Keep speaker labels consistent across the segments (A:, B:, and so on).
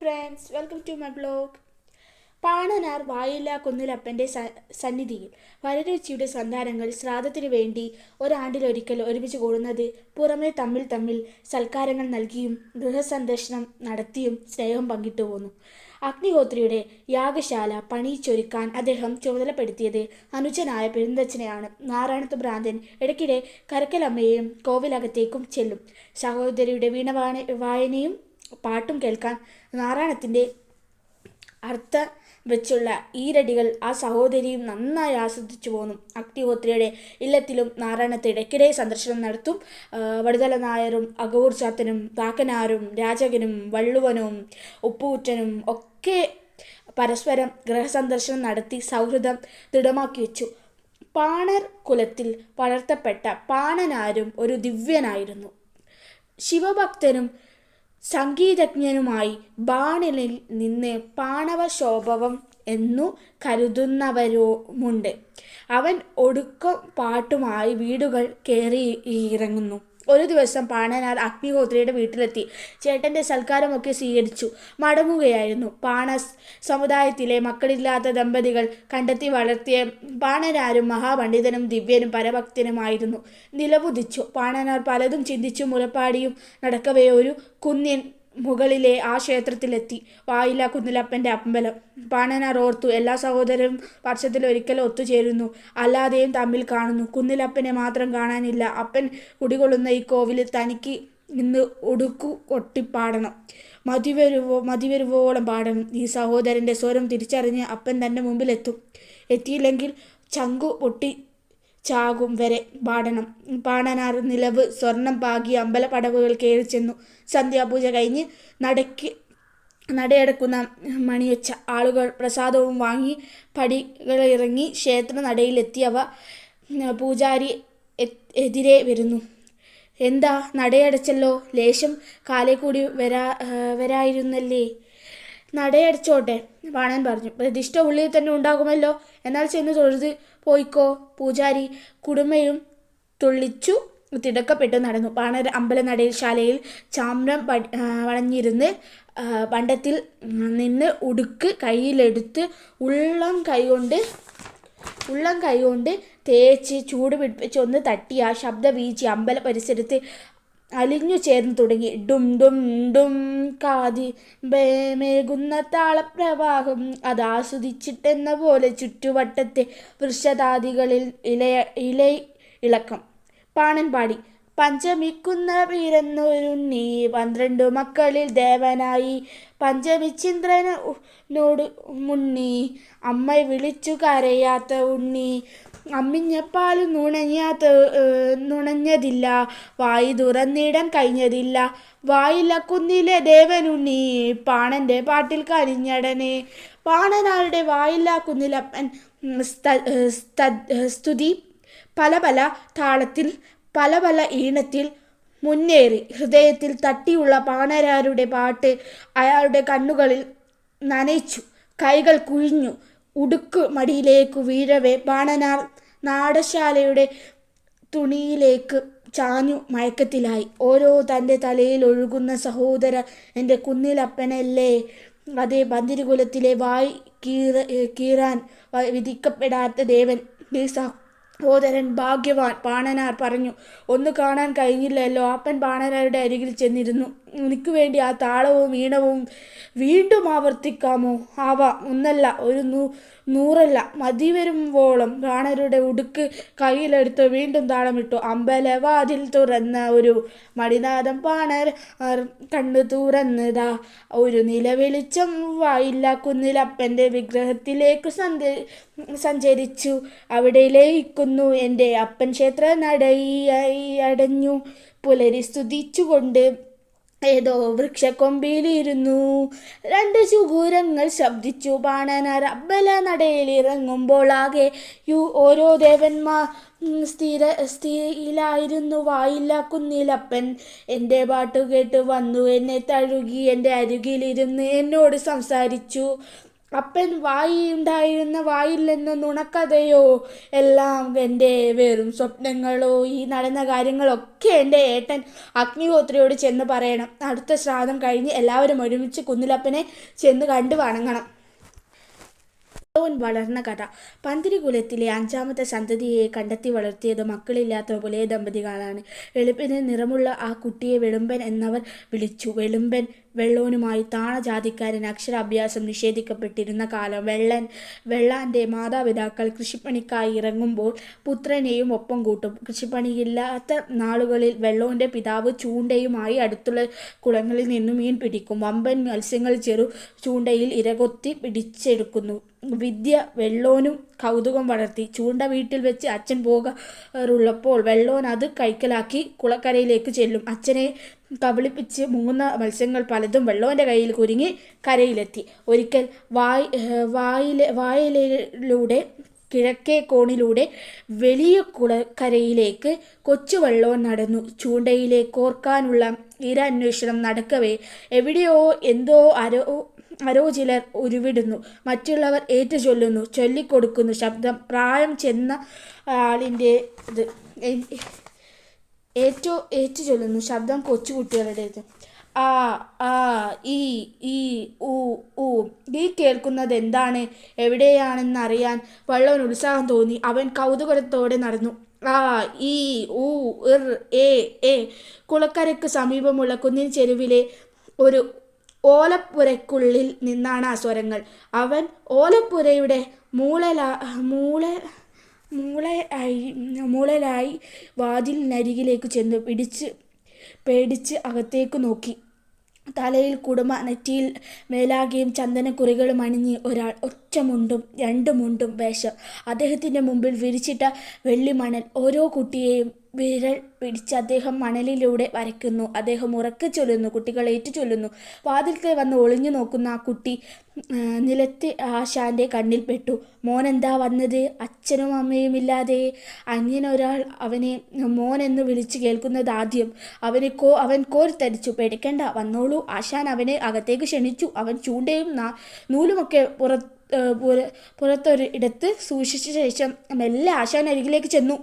A: Friends welcome to my blog പാണനാർ വായില്ല കുന്നിലപ്പന്റെ സന്നിധിയിൽ വരരുചിയുടെ സന്താനങ്ങൾ ശ്രാദ്ധത്തിനു വേണ്ടി ഒരാണ്ടിലൊരിക്കൽ ഒരുമിച്ച് കൂടുന്നത് പുറമെ തമ്മിൽ തമ്മിൽ സൽക്കാരങ്ങൾ നൽകിയും ഗൃഹസന്ദർശനം നടത്തിയും സ്നേഹം പങ്കിട്ടു പോന്നു. അഗ്നിഹോത്രിയുടെ യാഗശാല പണിയിച്ചൊരുക്കാൻ അദ്ദേഹം ചുമതലപ്പെടുത്തിയത് അനുജനായ പെരുന്തച്ഛനെയാണ്. നാരായണത്ത് ഭ്രാന്തൻ ഇടയ്ക്കിടെ കരക്കലമ്മയെയും കോവിലകത്തേക്കും ചെല്ലും. സഹോദരിയുടെ വീണ വായന വായനയും പാട്ടും കേൾക്കാൻ നാരായണത്തിന്റെ അർത്ഥ വെച്ചുള്ള ഈരടികൾ ആ സഹോദരിയും നന്നായി ആസ്വദിച്ചു പോന്നു. അഗ്നിഹോത്രിയുടെ ഇല്ലത്തിലും നാരായണത്തെ ഇടയ്ക്കിടെ സന്ദർശനം നടത്തും. വടുതല നായരും അകവൂർ ചാത്തനും താക്കനാരും രാജകനും വള്ളുവനും ഉപ്പുകുറ്റനും ഒക്കെ പരസ്പരം ഗ്രഹസന്ദർശനം നടത്തി സൗഹൃദം ദൃഢമാക്കി വെച്ചു. പാണർ കുലത്തിൽ വളർത്തപ്പെട്ട പാണനാരും ഒരു ദിവ്യനായിരുന്നു. ശിവഭക്തനും സംഗീതജ്ഞനുമായി ബാണിലിൽ നിന്ന് പാണവശോഭവം എന്നു കരുതുന്നവരുമുണ്ട്. അവൻ ഒടുക്കം പാട്ടുമായി വീടുകൾ കയറി ഇറങ്ങുന്നു. ഒരു ദിവസം പാണനാർ അഗ്നിഹോത്രിയുടെ വീട്ടിലെത്തി. ചേട്ടന്റെ സൽക്കാരമൊക്കെ സ്വീകരിച്ചു. മടങ്ങുകയായിരുന്നു. പാണ സമുദായത്തിലെ മക്കളില്ലാത്ത ദമ്പതികൾ കണ്ടെത്തി വളർത്തിയ പാണനാരും മഹാപണ്ഡിതനും ദിവ്യനും പരഭക്തനുമായിരുന്നു. നിലവുദിച്ചു. പാണനാർ പലതും ചിന്തിച്ചു മുലപ്പാടിയും നടക്കവേ ഒരു കുന്നിൻ മുകളിലെ ആ ക്ഷേത്രത്തിലെത്തി. വായില കുന്നിലപ്പന്റെ അമ്പലം. പാണനാർ ഓർത്തു എല്ലാ സഹോദരരും വർഷത്തിലൊരിക്കൽ ഒത്തുചേരുന്നു. അല്ലാതെയും തമ്മിൽ കാണുന്നു. കുന്നിലപ്പനെ മാത്രം കാണാനില്ല. അപ്പൻ കുടികൊള്ളുന്ന ഈ കോവിലിൽ തനിക്ക് ഇന്ന് ഒടുക്കു കൊട്ടിപ്പാടണം മതിവരുവോ മതിവരുവോളം പാടണം. ഈ സഹോദരന്റെ സ്വരം തിരിച്ചറിഞ്ഞ് അപ്പൻ തന്റെ മുമ്പിലെത്തും. എത്തിയില്ലെങ്കിൽ ചങ്കു പൊട്ടി ചാകും വരെ പാടണം. പാണനാർ നിലവ് സ്വർണം പാകി അമ്പലപ്പടവുകൾ കയറി ചെന്നു. സന്ധ്യാപൂജ കഴിഞ്ഞ് നടക്ക് നടയടക്കുന്ന മണിയൊച്ച ആളുകൾ പ്രസാദവും വാങ്ങി പടികളിറങ്ങി ക്ഷേത്ര നടയിലെത്തിയവ പൂജാരി എതിരെ വരുന്നു. എന്താ? നടയടച്ചല്ലോ? ലേശം കാലേ കൂടി വരാ വരായിരുന്നല്ലേ? നടയടച്ചോട്ടെ വാണൻ പറഞ്ഞു. പ്രതിഷ്ഠ ഉള്ളിൽ തന്നെ ഉണ്ടാകുമല്ലോ. എന്നാൽ ചെന്ന് തൊഴുത് പോയിക്കോ പൂജാരി കുടുമയും തുള്ളിച്ചു തിടക്കപ്പെട്ടു നടന്നു. പാണർ അമ്പലനടയിൽ ശാലയിൽ ചാമ്രം വളഞ്ഞിരുന്ന് പണ്ടത്തിൽ നിന്ന് ഉടുക്ക് കയ്യിലെടുത്ത് ഉള്ളം കൈകൊണ്ട് ഉള്ളം കൈകൊണ്ട് തേച്ച് ചൂട് പിടിപ്പിച്ച് ഒന്ന് തട്ടി ആ ശബ്ദ വീഴ്ച അമ്പല പരിസരത്ത് അലിഞ്ഞു ചേർന്ന് തുടങ്ങി. ഡും ഡും ഡും കാതി ബേമേകുന്ന താളപ്രവാഹം. അത് ആസ്വദിച്ചിട്ടെന്ന പോലെ ചുറ്റുവട്ടത്തെ വൃക്ഷതാദികളിൽ ഇലയ ഇല ഇളക്കം. പാണൻ പാടി. പഞ്ചമിക്കുന്ന വീരന്നൊരുണ്ണി പന്ത്രണ്ടു മക്കളിൽ ദേവനായി. പഞ്ചമിച്ചിന്ദ്രനോട് മുണ്ണി. അമ്മ വിളിച്ചു കരയാത്ത ഉണ്ണി. അമ്മിഞ്ഞപ്പാലും നുണഞ്ഞാത്ത നുണഞ്ഞതില്ല. വായി തുറന്നിടാൻ കഴിഞ്ഞതില്ല. വായിലക്കുന്നിലെ ദേവനുണ്ണി. പാണന്റെ പാട്ടിൽ കരിഞ്ഞടനെ. പാണനാളുടെ വായില്ല കുന്നിലപ്പൻ സ്തുതി. പല പല താളത്തിൽ പല പല ഈണത്തിൽ മുന്നേറി ഹൃദയത്തിൽ തട്ടിയുള്ള പാണരാരുടെ പാട്ട് അയാളുടെ കണ്ണുകളിൽ നനയിച്ചു കൈകൾ കുഴിഞ്ഞു ഉടുക്ക് മടിയിലേക്ക് വീഴവേ. ബാണനാർ നാടശാലയുടെ തുണിയിലേക്ക് ചാഞ്ഞു മയക്കത്തിലായി. ഓരോ തന്റെ തലയിൽ ഒഴുകുന്ന സഹോദര എന്റെ കുന്നിലപ്പനല്ലേ അതേ ബന്തിരികുലത്തിലെ വായി കീറ കീറാൻ വിധിക്കപ്പെടാത്ത ദേവൻ ഈ സഹോദരൻ ഭാഗ്യവാൻ പാണനാർ പറഞ്ഞു ഒന്ന് കാണാൻ കഴിഞ്ഞില്ലല്ലോ. അപ്പൻ പാണനാരുടെ അരികിൽ ചെന്നിരുന്നു. എനിക്ക് വേണ്ടി ആ താളവും വീണവും വീണ്ടും ആവർത്തിക്കാമോ? ആവാം ഒന്നല്ല ഒരു നൂ നൂറല്ല മതി വരുമ്പോളം റാണരുടെ ഉടുക്ക് കയ്യിലെടുത്ത് വീണ്ടും താളമിട്ടു. അമ്പലവാതിൽ തുറന്ന ഒരു മടിനാഥം പാണർ കണ്ണു തുറന്നതാ. ഒരു നിലവെളിച്ചം വായില്ല കുന്നിലപ്പന്റെ വിഗ്രഹത്തിലേക്ക് സഞ്ച സഞ്ചരിച്ചു. അവിടെ ലയിക്കുന്നു എന്റെ അപ്പൻ ക്ഷേത്ര നടയായി അടഞ്ഞു. പുലരി സ്തുതിച്ചുകൊണ്ട് ഏതോ വൃക്ഷക്കൊമ്പിയിലിരുന്നു രണ്ട് ചുകൂരങ്ങൾ ശബ്ദിച്ചു പാണന റബ്ബല നടയിലിറങ്ങുമ്പോൾ ആകെ യു ഓരോ ദേവന്മാർ സ്ഥിര സ്ഥിരയിലായിരുന്നു. വായില്ല കുന്നിലപ്പൻ എന്റെ പാട്ട് കേട്ട് വന്നു. എന്നെ തഴുകി എന്റെ അരികിലിരുന്ന് എന്നോട് സംസാരിച്ചു. അപ്പൻ വായിയുണ്ടായിരുന്ന വായിൽ നിന്ന് നുണക്കഥയോ? എല്ലാം എന്റെ വെറും സ്വപ്നങ്ങളോ ഈ നടന്ന കാര്യങ്ങളൊക്കെ എന്റെ ഏട്ടൻ അഗ്നിഹോത്രിയോട് ചെന്ന് പറയണം. അടുത്ത ശ്രാദ്ധം കഴിഞ്ഞ് എല്ലാവരും ഒരുമിച്ച് കുന്നിലപ്പനെ ചെന്ന് കണ്ടു വണങ്ങണം. വളർന്ന കഥ. പന്തിരികുലത്തിലെ അഞ്ചാമത്തെ സന്തതിയെ കണ്ടെത്തി വളർത്തിയത് മക്കളില്ലാത്ത പുലയ ദമ്പതികളാണ്. വെളുപ്പിന് നിറമുള്ള ആ കുട്ടിയെ വെളുമ്പൻ എന്നവർ വിളിച്ചു. വെളുമ്പൻ വെള്ളോനുമായി താണജാതിക്കാരൻ അക്ഷരാഭ്യാസം നിഷേധിക്കപ്പെട്ടിരുന്ന കാലം വെള്ളൻ വെള്ളാന്റെ മാതാപിതാക്കൾ കൃഷിപ്പണിക്കായി ഇറങ്ങുമ്പോൾ പുത്രനെയും ഒപ്പം കൂട്ടും. കൃഷിപ്പണിയില്ലാത്ത നാളുകളിൽ വെള്ളോന്റെ പിതാവ് ചൂണ്ടയുമായി അടുത്തുള്ള കുളങ്ങളിൽ നിന്നും മീൻ പിടിക്കും. വമ്പൻ മത്സ്യങ്ങൾ ചെറു ചൂണ്ടയിൽ ഇരകൊത്തി പിടിച്ചെടുക്കുന്നു. വിദ്യ വെള്ളോനും കൗതുകം വളർത്തി. ചൂണ്ട വീട്ടിൽ വെച്ച് അച്ഛൻ പോകാറുള്ളപ്പോൾ വെള്ളോൻ അത് കൈക്കലാക്കി കുളക്കരയിലേക്ക് ചെല്ലും. അച്ഛനെ കബളിപ്പിച്ച് മൂന്ന് മത്സ്യങ്ങൾ പലതും വെള്ളവന്റെ കയ്യിൽ കുരുങ്ങി കരയിലെത്തി. ഒരിക്കൽ വായ് വായിലെ വായിലൂടെ കിഴക്കേ കോണിലൂടെ വലിയ കുളക്കരയിലേക്ക് കൊച്ചു വെള്ളോൻ നടന്നു. ചൂണ്ടയിലെ കോർക്കാനുള്ള ഇര അന്വേഷണം നടക്കവേ എവിടെയോ എന്തോ അരോ അരോ ചിലർ ഉരുവിടുന്നു. മറ്റുള്ളവർ ഏറ്റു ചൊല്ലുന്നു ചൊല്ലിക്കൊടുക്കുന്നു ശബ്ദം. പ്രായം ചെന്ന ആളിന്റെ ഇത്. ഏറ്റവും ഏറ്റു ചൊല്ലുന്നു. ശബ്ദം കൊച്ചുകുട്ടികളുടേത് ആ ആ ഈ ഊ ഈ കേൾക്കുന്നത് എന്താണ്? എവിടെയാണെന്ന് അറിയാൻ വള്ളവൻ ഉത്സാഹം തോന്നി. അവൻ കൗതുകത്തോടെ നടന്നു. ആ ഈ ഊ ഇർ എ എ കുളക്കരയ്ക്ക് സമീപമുള്ള കുന്നിൻ ചെരുവിലെ ഒരു ഓലപ്പുരയ്ക്കുള്ളിൽ നിന്നാണ് ആ സ്വരങ്ങൾ. അവൻ ഓലപ്പുരയുടെ മൂളല മൂള മൂളയായി മൂളലായി വാതിലിനരികിലേക്ക് ചെന്നു. പിടിച്ച് പേടിച്ച് അകത്തേക്ക് നോക്കി. തലയിൽ കുടുമ നെറ്റിയിൽ മേലാകെയും ചന്ദനക്കുറികളും അണിഞ്ഞ് ഒരാൾ ഒറ്റ മുണ്ടും രണ്ട് മുണ്ടും വേഷം. അദ്ദേഹത്തിന്റെ മുമ്പിൽ വിരിച്ചിട്ട വെള്ളിമണൽ ഓരോ കുട്ടിയെയും വിരൽ പിടിച്ച് അദ്ദേഹം മണലിലൂടെ വരയ്ക്കുന്നു. അദ്ദേഹം ഉറക്കെ ചൊല്ലുന്നു കുട്ടികൾ ഏറ്റു ചൊല്ലുന്നു. വാതിൽക്കൽ വന്ന് ഒളിഞ്ഞു നോക്കുന്ന ആ കുട്ടി നിലത്തെ ആശാന്റെ കണ്ണിൽ പെട്ടു. മോനെന്താ വന്നത്? അച്ഛനും അമ്മയും ഇല്ലാതെ. അന്യനൊരാൾ അവനെ മോൻ എന്ന് വിളിച്ച് കേൾക്കുന്നത് ആദ്യം. അവനെ കോ അവൻ കോരിത്തരിച്ചു പേടിക്കണ്ട വന്നോളൂ. ആശാൻ അവനെ അകത്തേക്ക് ക്ഷണിച്ചു. അവൻ ചൂണ്ടയും നൂലുമൊക്കെ പുറ പുറത്തൊരു ഇടത്ത് സൂക്ഷിച്ച ശേഷം മെല്ലെ ആശാൻ അരികിലേക്ക് ചെന്നു.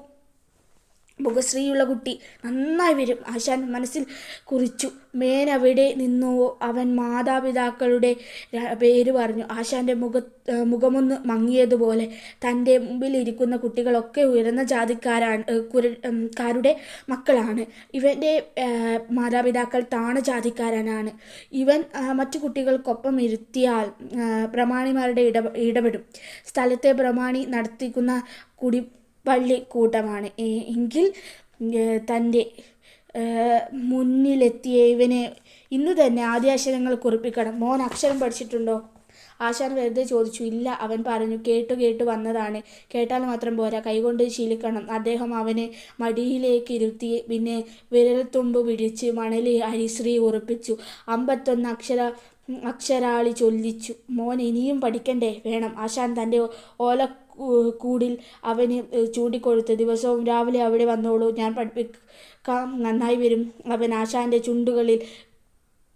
A: മുഖശ്രീയുള്ള കുട്ടി നന്നായി വരും. ആശാൻ മനസ്സിൽ കുറിച്ചു. മേൻ അവിടെ നിന്നുവോ അവൻ മാതാപിതാക്കളുടെ പേര് പറഞ്ഞു. ആശാന്റെ മുഖ മുഖമൊന്ന് മങ്ങിയതുപോലെ തന്റെ മുമ്പിലിരിക്കുന്ന കുട്ടികളൊക്കെ ഉയർന്ന ജാതിക്കാരാണ് കാരുടെ മക്കളാണ്. ഇവന്റെ മാതാപിതാക്കൾ താണ ജാതിക്കാരനാണ്. ഇവൻ മറ്റു കുട്ടികൾക്കൊപ്പം ഇരുത്തിയാൽ പ്രമാണിമാരുടെ ഇട ഇടപെടും. സ്ഥലത്തെ പ്രമാണി നടത്തിക്കുന്ന കുടി പള്ളിക്കൂട്ടമാണ് എങ്കിൽ തന്റെ മുന്നിലെത്തിയ ഇവനെ ഇന്ന് തന്നെ ആദ്യാക്ഷരങ്ങൾ കുറിപ്പിക്കണം. മോൻ അക്ഷരം പഠിച്ചിട്ടുണ്ടോ? ആശാൻ വെറുതെ ചോദിച്ചു. ഇല്ല അവൻ പറഞ്ഞു. കേട്ടു കേട്ടു വന്നതാണ്. കേട്ടാൽ മാത്രം പോരാ. കൈകൊണ്ട് ശീലിക്കണം. അദ്ദേഹം അവനെ മടിയിലേക്ക് ഇരുത്തി പിന്നെ വിരൽത്തുമ്പ് പിടിച്ച് മണലിൽ ഹരിശ്രീ ഉറപ്പിച്ചു. അമ്പത്തൊന്ന് അക്ഷര അക്ഷരാളി ചൊല്ലിച്ചു. മോൻ ഇനിയും പഠിക്കണ്ടേ? വേണം. ആശാൻ തന്റെ ഓല കൂടിൽ അവന് ചൂണ്ടിക്കൊടുത്ത് ദിവസവും രാവിലെ അവിടെ വന്നോളൂ ഞാൻ പഠിപ്പിക്കാം നന്നായി വരും. അവൻ ആശാന്റെ ചുണ്ടുകളിൽ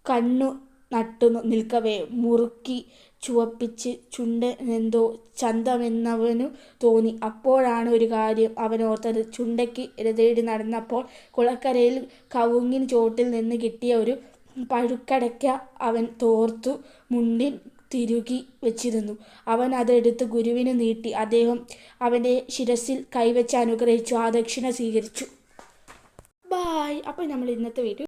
A: കണ്ണു നട്ടു നിൽക്കവേ മുറുക്കി ചുവപ്പിച്ച് ചുണ്ട് എന്തോ ചന്തമെന്നവനു തോന്നി. അപ്പോഴാണ് ഒരു കാര്യം അവൻ ഓർത്തത്. ചുണ്ടയ്ക്ക് ഇരതേടി നടന്നപ്പോൾ കുളക്കരയിൽ കവുങ്ങിൻ ചോട്ടിൽ നിന്ന് കിട്ടിയ ഒരു പഴുക്കടയ്ക്ക അവൻ തോർത്തു മുണ്ടിൻ തിരുകി വെച്ചിരുന്നു. അവൻ അതെടുത്ത് ഗുരുവിന് നീട്ടി. അദ്ദേഹം അവന്റെ ശിരസിൽ കൈവച്ച് അനുഗ്രഹിച്ചു. ആ ദക്ഷിണ സ്വീകരിച്ചു. ബായ് അപ്പോൾ നമ്മൾ ഇന്നത്തെ വീഡിയോ